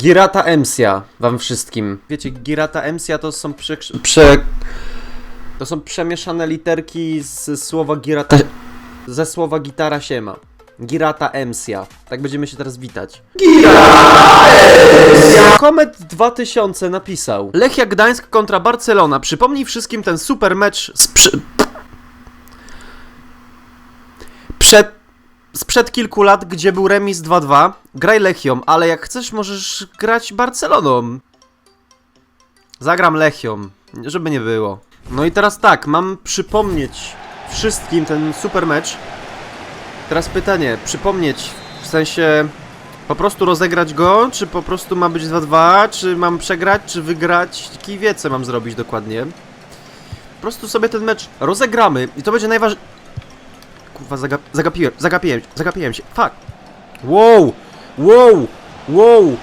Girata Emsia wam wszystkim. Wiecie, Girata Emsia to są prze... prze... To są przemieszane literki z słowa Girata... Ze słowa gitara siema. Girata Emsia. Tak będziemy się teraz witać. Komet 2000 napisał Lechia Gdańsk kontra Barcelona. Przypomnij wszystkim ten super mecz. Przed... Sprzed kilku lat, gdzie był remis 2-2. Graj Lechią, ale jak chcesz, możesz grać Barceloną. Zagram Lechią, żeby nie było. No i teraz tak, mam przypomnieć wszystkim ten super mecz. Teraz pytanie, przypomnieć, w sensie po prostu rozegrać go, czy po prostu ma być 2-2, czy mam przegrać, czy wygrać, kij wie co mam zrobić dokładnie. Po prostu sobie ten mecz rozegramy i to będzie najważniejsze. Kurwa, zagap zagapiłem, zagapiłem, zagapiłem się, fuck. Wow, wow, wow.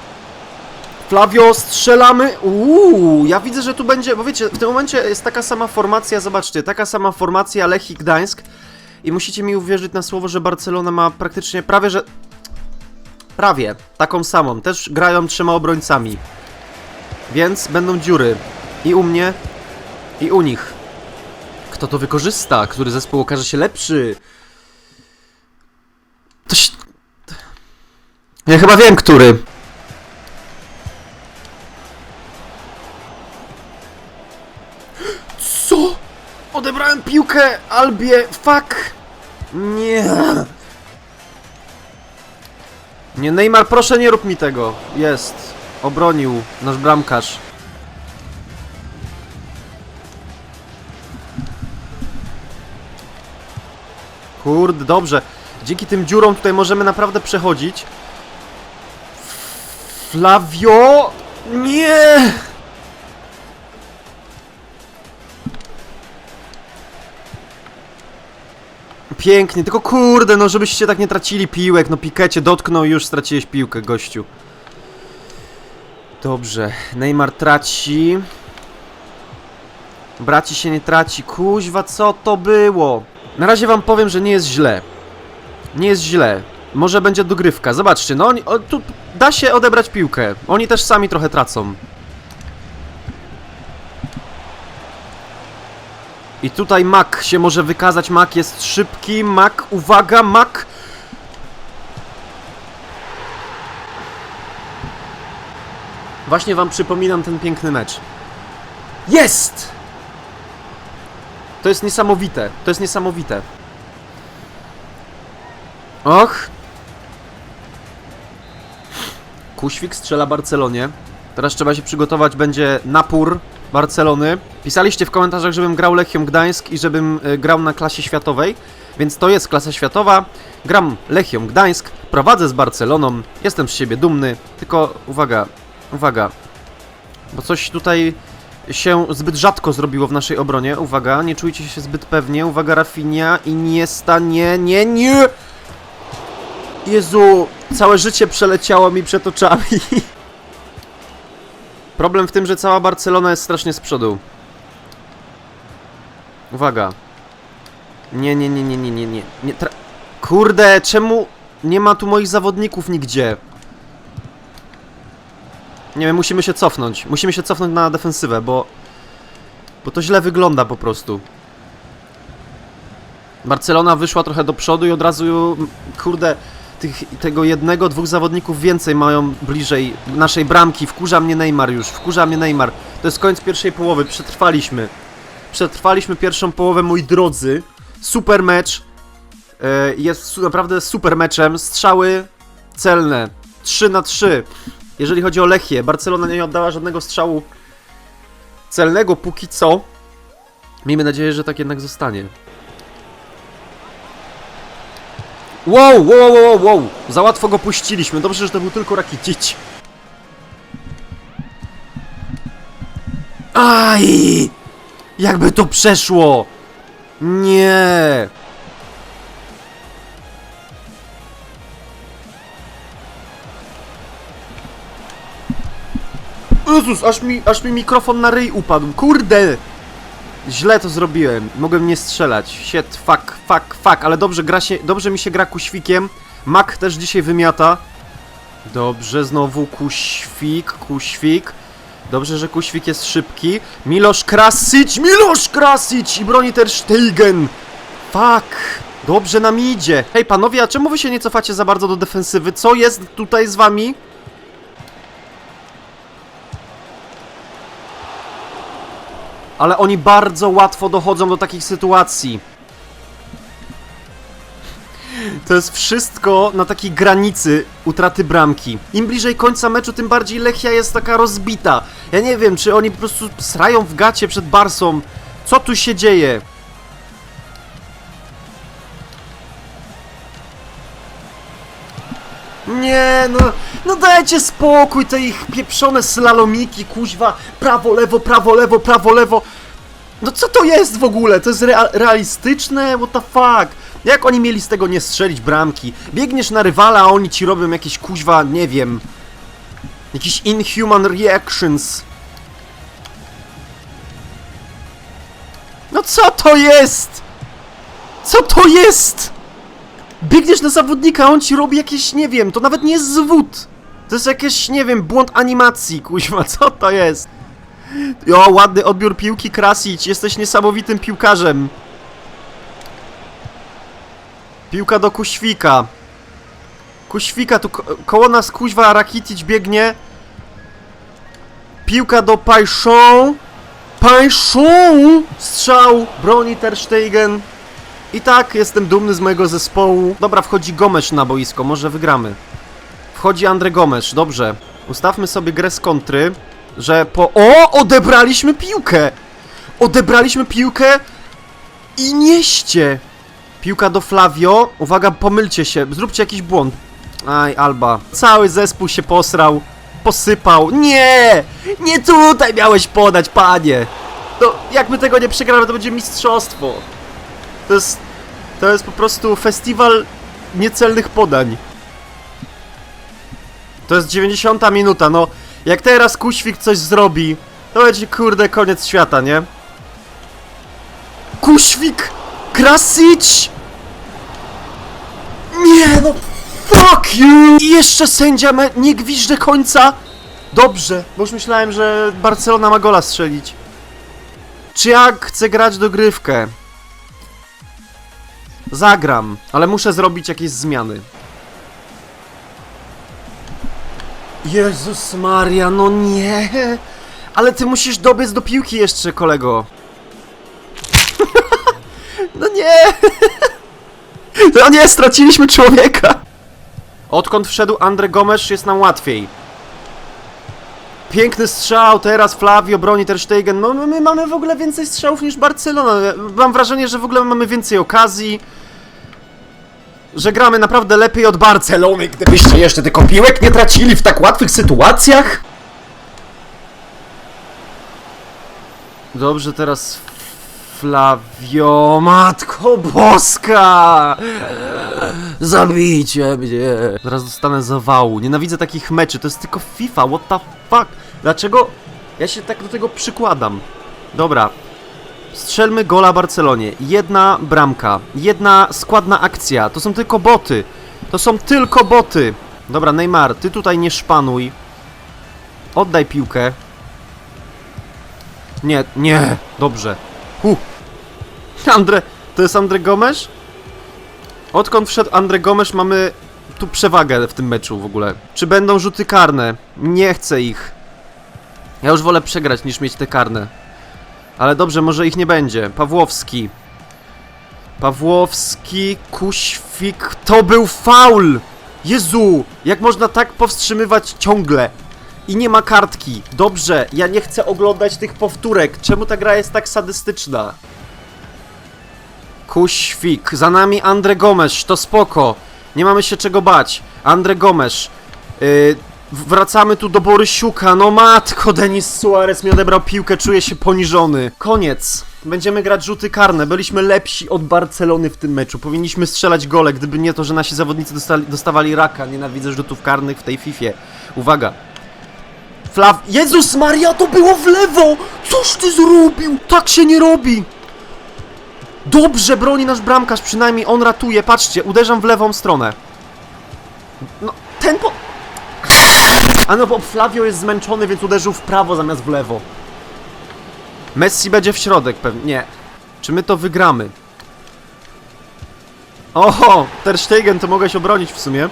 Flavio, strzelamy. Uuu, ja widzę, że tu będzie, bo wiecie, w tym momencie jest taka sama formacja, zobaczcie, taka sama formacja Lechii Gdańsk i musicie mi uwierzyć na słowo, że Barcelona ma praktycznie prawie, że... Prawie, taką samą, też grają trzema obrońcami. Więc będą dziury. I u mnie, i u nich. Kto to wykorzysta? Który zespół okaże się lepszy? To się... Ja chyba wiem, który. Co? Odebrałem piłkę Albie, fuck! Nie. Nie, Neymar, proszę nie rób mi tego. Jest. Obronił nasz bramkarz. Kurde, dobrze. Dzięki tym dziurom tutaj możemy naprawdę przechodzić. Flavio! Nie! Pięknie, tylko kurde, no żebyście tak nie tracili piłek, no Pikecie dotknął już straciłeś piłkę, gościu. Dobrze, Neymar traci. Braci się nie traci, kuźwa, co to było? Na razie wam powiem, że nie jest źle. Nie jest źle. Może będzie dogrywka. Zobaczcie, no oni, o, tu da się odebrać piłkę. Oni też sami trochę tracą. I tutaj Mak się może wykazać. Mak jest szybki. Mak, uwaga, Mak. Właśnie wam przypominam ten piękny mecz. Jest! To jest niesamowite. To jest niesamowite. Och. Kuświk strzela Barcelonie. Teraz trzeba się przygotować, będzie napór Barcelony. Pisaliście w komentarzach, żebym grał Lechią Gdańsk i żebym y, grał na klasie światowej, więc to jest klasa światowa. Gram Lechią Gdańsk, prowadzę z Barceloną, jestem z siebie dumny, tylko uwaga, uwaga, bo coś tutaj się zbyt rzadko zrobiło w naszej obronie. Uwaga, nie czujcie się zbyt pewnie. Uwaga, Rafinha, Iniesta, nie, nie, nie! Jezu, całe życie przeleciało mi przed oczami. Problem w tym, że cała Barcelona jest strasznie z przodu. Uwaga. Nie, nie, nie, nie, nie, nie, nie. nie tra... Kurde, czemu nie ma tu moich zawodników nigdzie? Nie wiem, musimy się cofnąć. Musimy się cofnąć na defensywę, bo... Bo to źle wygląda po prostu. Barcelona wyszła trochę do przodu i od razu, kurde, tych, tego jednego, dwóch zawodników więcej mają bliżej naszej bramki. Wkurza mnie Neymar już, wkurza mnie Neymar. To jest koniec pierwszej połowy, przetrwaliśmy. Przetrwaliśmy pierwszą połowę, moi drodzy. Super mecz. E, Jest naprawdę super meczem. Strzały celne. 3 na 3. Jeżeli chodzi o Lechię, Barcelona nie oddała żadnego strzału celnego póki co. Miejmy nadzieję, że tak jednak zostanie. Wow, wow, wow, wow! Za łatwo go puściliśmy. Dobrze, że to był tylko Rakitic. Aj! Jakby to przeszło! Nie! Jezus, aż mi, aż mi mikrofon na ryj upadł. Kurde! Źle to zrobiłem. Mogłem nie strzelać. Shit, fuck, fuck, fuck. Ale dobrze, gra się, dobrze mi się gra kuświkiem. Mak też dzisiaj wymiata. Dobrze, znowu Kuświk, Kuświk. Dobrze, że Kuświk jest szybki. Milosz Krasić, Milosz Krasić i broni Ter Stegen. Fuck. Dobrze nam idzie. Hej panowie, a czemu wy się nie cofacie za bardzo do defensywy? Co jest tutaj z wami? Ale oni bardzo łatwo dochodzą do takich sytuacji. To jest wszystko na takiej granicy utraty bramki. Im bliżej końca meczu, tym bardziej Lechia jest taka rozbita. Ja nie wiem, czy oni po prostu srają w gacie przed Barsą. Co tu się dzieje? Nie, no, no dajcie spokój, te ich pieprzone slalomiki, kuźwa, prawo, lewo, prawo, lewo, prawo, lewo. No co to jest w ogóle? To jest rea realistyczne? What the fuck? Jak oni mieli z tego nie strzelić bramki? Biegniesz na rywala, a oni ci robią jakieś kuźwa, nie wiem... Jakieś inhuman reactions. No co to jest? Co to jest? Biegniesz na zawodnika, on ci robi jakieś, nie wiem, to nawet nie jest zwód. To jest jakieś, nie wiem, błąd animacji, kuźwa, co to jest? O, ładny odbiór piłki, Krasić, jesteś niesamowitym piłkarzem. Piłka do Kuświka. Kuświka, tu ko koło nas kuźwa Rakitic biegnie. Piłka do Pajszą. Pajszą! Strzał, broni Ter Stegen. I tak, jestem dumny z mojego zespołu. Dobra, wchodzi Gomesz na boisko, może wygramy. Wchodzi Andre Gomesz, dobrze. Ustawmy sobie grę z kontry, że po... O! Odebraliśmy piłkę! Odebraliśmy piłkę i nieście! Piłka do Flavio. Uwaga, pomylcie się, zróbcie jakiś błąd. Aj, Alba. Cały zespół się posrał, posypał. Nie! Nie tutaj miałeś podać, panie! No, jak my tego nie przegramy, to będzie mistrzostwo. To jest... To jest po prostu festiwal niecelnych podań. To jest 90 minuta, no. Jak teraz Kuświk coś zrobi, to będzie kurde koniec świata, nie? Kuświk! Krasić! Nie no! Fuck you! I jeszcze sędzia me- nie gwizdże końca! Dobrze, bo już myślałem, że Barcelona ma gola strzelić. Czy ja chcę grać dogrywkę? Zagram, ale muszę zrobić jakieś zmiany. Jezus Maria, no nie! Ale ty musisz dobiec do piłki jeszcze, kolego. no nie! no nie, straciliśmy człowieka! Odkąd wszedł Andre Gomes jest nam łatwiej. Piękny strzał, teraz Flavio broni Ter Stegen. No my mamy w ogóle więcej strzałów niż Barcelona. Mam wrażenie, że w ogóle mamy więcej okazji. Że gramy naprawdę lepiej od Barcelony, gdybyście jeszcze tylko piłek nie tracili w tak łatwych sytuacjach. Dobrze, teraz Flavio, matko boska! Zabijcie mnie! Zaraz dostanę zawału. Nienawidzę takich meczy, to jest tylko FIFA, what the fuck? Dlaczego ja się tak do tego przykładam? Dobra. Strzelmy gola Barcelonie. Jedna bramka. Jedna składna akcja. To są tylko boty. To są tylko boty. Dobra, Neymar, ty tutaj nie szpanuj. Oddaj piłkę. Nie, nie. Dobrze. Hu. Andre, to jest Andre Gomes? Odkąd wszedł Andre Gomes mamy tu przewagę w tym meczu w ogóle. Czy będą rzuty karne? Nie chcę ich. Ja już wolę przegrać niż mieć te karne. Ale dobrze, może ich nie będzie. Pawłowski. Pawłowski, Kuświk. To był faul! Jezu! Jak można tak powstrzymywać ciągle? I nie ma kartki. Dobrze, ja nie chcę oglądać tych powtórek. Czemu ta gra jest tak sadystyczna? Kuświk, za nami Andre Gomes, to spoko. Nie mamy się czego bać. Andre Gomes. Yy, wracamy tu do Borysiuka. No matko, Denis Suarez mi odebrał piłkę, czuję się poniżony. Koniec. Będziemy grać rzuty karne. Byliśmy lepsi od Barcelony w tym meczu. Powinniśmy strzelać gole, gdyby nie to, że nasi zawodnicy dostali, dostawali raka. Nienawidzę rzutów karnych w tej Fifie. Uwaga. Flaw... Jezus Maria, to było w lewo! Cóż ty zrobił? Tak się nie robi! Dobrze broni nasz bramkarz, przynajmniej on ratuje. Patrzcie, uderzam w lewą stronę. No, ten po... A no bo Flavio jest zmęczony, więc uderzył w prawo zamiast w lewo. Messi będzie w środek pewnie. Nie. Czy my to wygramy? Oho! Ter Stegen to mogę się obronić w sumie.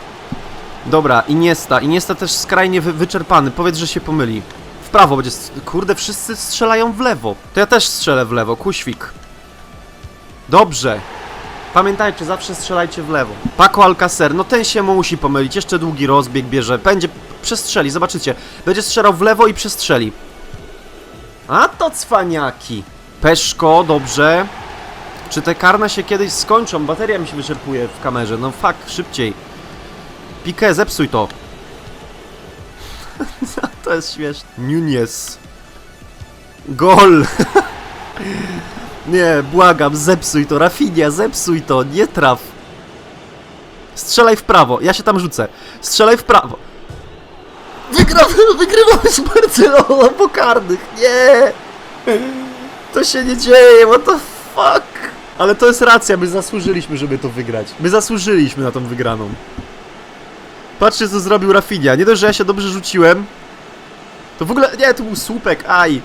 Dobra, Iniesta. Iniesta też skrajnie wy wyczerpany. Powiedz, że się pomyli. W prawo będzie... Kurde, wszyscy strzelają w lewo. To ja też strzelę w lewo. Kuświk. Dobrze. Pamiętajcie, zawsze strzelajcie w lewo. Paco Alcacer, no ten się musi pomylić. Jeszcze długi rozbieg bierze. Będzie... Przestrzeli, zobaczycie. Będzie strzelał w lewo i przestrzeli. A to cwaniaki. Peszko, dobrze. Czy te karne się kiedyś skończą? Bateria mi się wyczerpuje w kamerze. No fuck, szybciej. Piqué, zepsuj to. to jest śmieszne. Nunez. Gol. nie, błagam, zepsuj to. Rafinha, zepsuj to. Nie traf. Strzelaj w prawo. Ja się tam rzucę. Strzelaj w prawo. Wygramy, wygrywamy z Barceloną po karnych. Nie. To się nie dzieje, what the fuck? Ale to jest racja, my zasłużyliśmy, żeby to wygrać. My zasłużyliśmy na tą wygraną. Patrzcie, co zrobił Rafinha. Nie dość, że ja się dobrze rzuciłem. To w ogóle, nie, to był słupek, aj.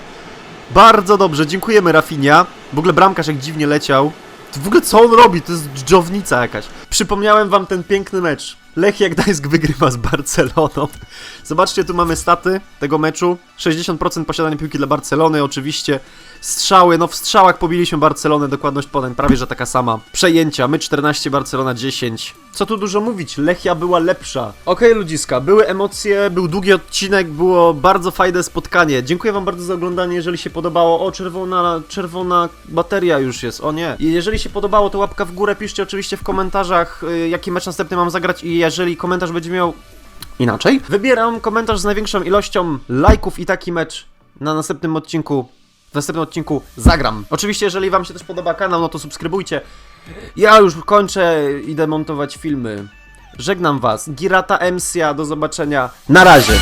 Bardzo dobrze, dziękujemy Rafinha. W ogóle bramkarz jak dziwnie leciał. To w ogóle co on robi? To jest dżownica jakaś. Przypomniałem wam ten piękny mecz. Lechia Gdańsk wygrywa z Barceloną. Zobaczcie, tu mamy staty tego meczu. 60% posiadania piłki dla Barcelony, oczywiście. Strzały, no w strzałach pobiliśmy Barcelonę, dokładność podań prawie że taka sama. Przejęcia, my 14, Barcelona 10. Co tu dużo mówić, Lechia była lepsza. Okej ludziska, były emocje, był długi odcinek, było bardzo fajne spotkanie. Dziękuję wam bardzo za oglądanie, jeżeli się podobało. O, czerwona, czerwona bateria już jest, o nie. Jeżeli się podobało, to łapka w górę, piszcie oczywiście w komentarzach, y, jaki mecz następny mam zagrać i jeżeli komentarz będzie miał inaczej. Wybieram komentarz z największą ilością lajków i taki mecz na następnym odcinku. W następnym odcinku zagram. Oczywiście, jeżeli Wam się też podoba kanał, no to subskrybujcie. Ja już kończę, idę montować filmy. Żegnam Was. Girata Emsia, do zobaczenia. Na razie.